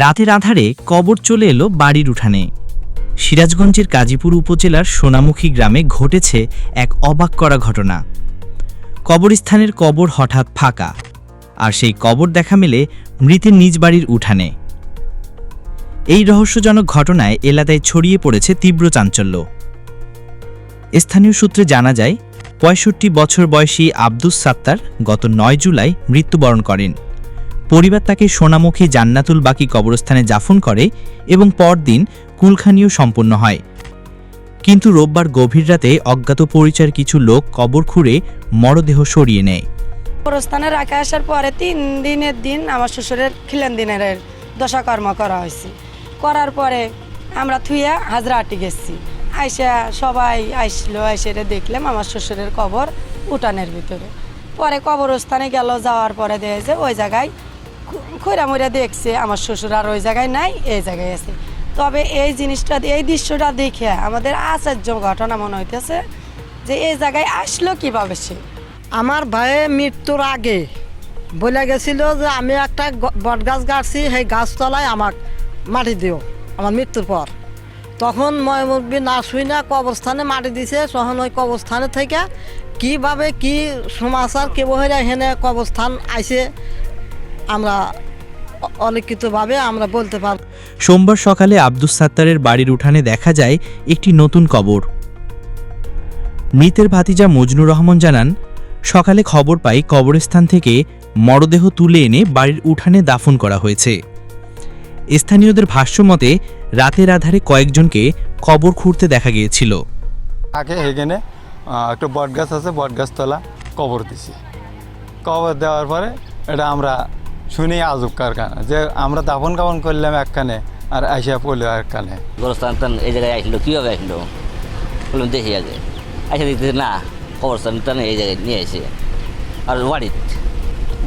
রাতের আধারে কবর চলে এলো বাড়ির উঠানে। সিরাজগঞ্জের কাজীপুর উপজেলার সোনামুখী গ্রামে ঘটেছে এক অবাক করা ঘটনা। কবরস্থানের কবর হঠাৎ ফাঁকা, আর সেই কবর দেখা মেলে মৃতের নিজ বাড়ির উঠানে। এই রহস্যজনক ঘটনায় এলাকায় ছড়িয়ে পড়েছে তীব্র চাঞ্চল্য। স্থানীয় সূত্রে জানা যায়, পঁয়ষট্টি বছর বয়সী আব্দুস সাত্তার গত নয় জুলাই মৃত্যুবরণ করেন। পরিবার তাকে সোনামুখী জান্নাতুল বাকি কবরস্থানে জাফন করে এবং পরদিন কুলখানিও সম্পন্ন হয়। কিন্তু রোববার গভীর রাতে অজ্ঞাত পরিচয়ের কিছু লোক কবর খুঁড়ে মরদেহ সরিয়ে নেয়। কবরস্থানে রাখা আসার পরে তিন দিনের দিন আমার শ্বশুরের খিলেন দিনের দশাকর্ম করা হয়েছে। করার পরে আমরা থুইয়া হাজরা আটি গেছি। আইসা সবাই আইসলো, আইসে রে দেখলাম আমার শ্বশুরের কবর উঠানের ভিতরে। পরে কবরস্থানে গেল, যাওয়ার পরে দেখে যে ওই জায়গায় খৈরা মইরা দেখছে, আমার শ্বশুর আর ওই জায়গায় নাই, এই জায়গায় আছে। তবে এই জিনিসটা এই দৃশ্যটা দেখে আমাদের আশ্চর্য ঘটনা মনে হইতেছে যে এই জায়গায় আসলো কীভাবে সে। আমার ভাইয়ে মৃত্যুর আগে বলে গেছিল যে আমি একটা বট গাছ গাড়ছি, সেই গাছতলায় আমার মাটি দিও, আমার মৃত্যুর পর। তখন ময়মুরবি না শুই না কবরস্থানে মাটি দিছে, তখন ওই কবরস্থানে থেকে কীভাবে কি সমাচার কে বহিরা এখানে কবরস্থান আইছে আমরা অলিখিতভাবে আমরা বলতে পারব। সোমবার সকালে আব্দুস সাত্তারের বাড়ির উঠানে দেখা যায় একটি নতুন কবর। মৃতের ভাতিজা মজনুর রহমান জানান সকালে খবর পাই কবরস্থান থেকে মরদেহ তুলে এনে বাড়ির উঠানে দাফন করা হয়েছে। স্থানীয়দের ভাষ্যমতে রাতের আধারে কয়েকজনকে কবর খুঁড়তে দেখা গিয়েছিল। আগে এখানে একটা বট গাছ আছে বট গাছতলা কবর দিছি। কবর দেওয়ার পরে এটা আমরা শুনি আজব কারখানা। যে আমরা দাফন কাপন করলাম একখানে আর আইসা পড়ল একখানে গোরস্থান এই জায়গায় আসলো কীভাবে আসলো বললাম দেখি আগে। এসে দেখতেছি না কবরস্থান টান এই জায়গায় নিয়ে এসে আর বাড়িত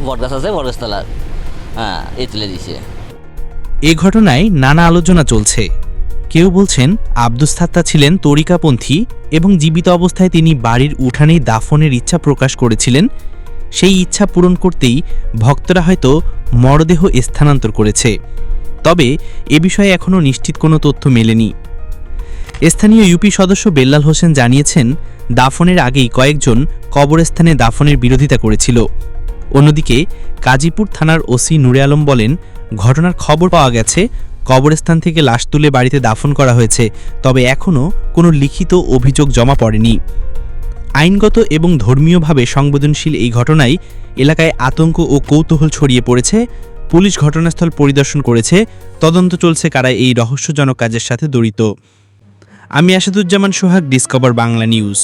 বটগাছ আছে বটগাছতলা হ্যাঁ এই তুলে দিছে এ ঘটনায় নানা আলোচনা চলছে। কেউ বলছেন আব্দুস সাত্তা ছিলেন তরিকাপন্থী এবং জীবিত অবস্থায় তিনি বাড়ির উঠানেই দাফনের ইচ্ছা প্রকাশ করেছিলেন সেই ইচ্ছা পূরণ করতেই ভক্তরা হয়তো মরদেহ স্থানান্তর করেছে। তবে এ বিষয়ে এখনও নিশ্চিত কোনো তথ্য মেলেনি। স্থানীয় ইউপি সদস্য বেল্লাল হোসেন জানিয়েছেন, দাফনের আগেই কয়েকজন কবরস্থানে দাফনের বিরোধিতা করেছিল। অন্যদিকে কাজীপুর থানার ওসি নুরে আলম বলেন, ঘটনার খবর পাওয়া গেছে, কবরস্থান থেকে লাশ তুলে বাড়িতে দাফন করা হয়েছে, তবে এখনও কোনো লিখিত অভিযোগ জমা পড়েনি। আইনগত এবং ধর্মীয়ভাবে সংবেদনশীল এই ঘটনায় এলাকায় আতঙ্ক ও কৌতূহল ছড়িয়ে পড়েছে। পুলিশ ঘটনাস্থল পরিদর্শন করেছে। তদন্ত চলছে কারা এই রহস্যজনক কাজের সাথে জড়িত। আমি আসাদুজ্জামান সোহাগ ডিসকভার বাংলা নিউজ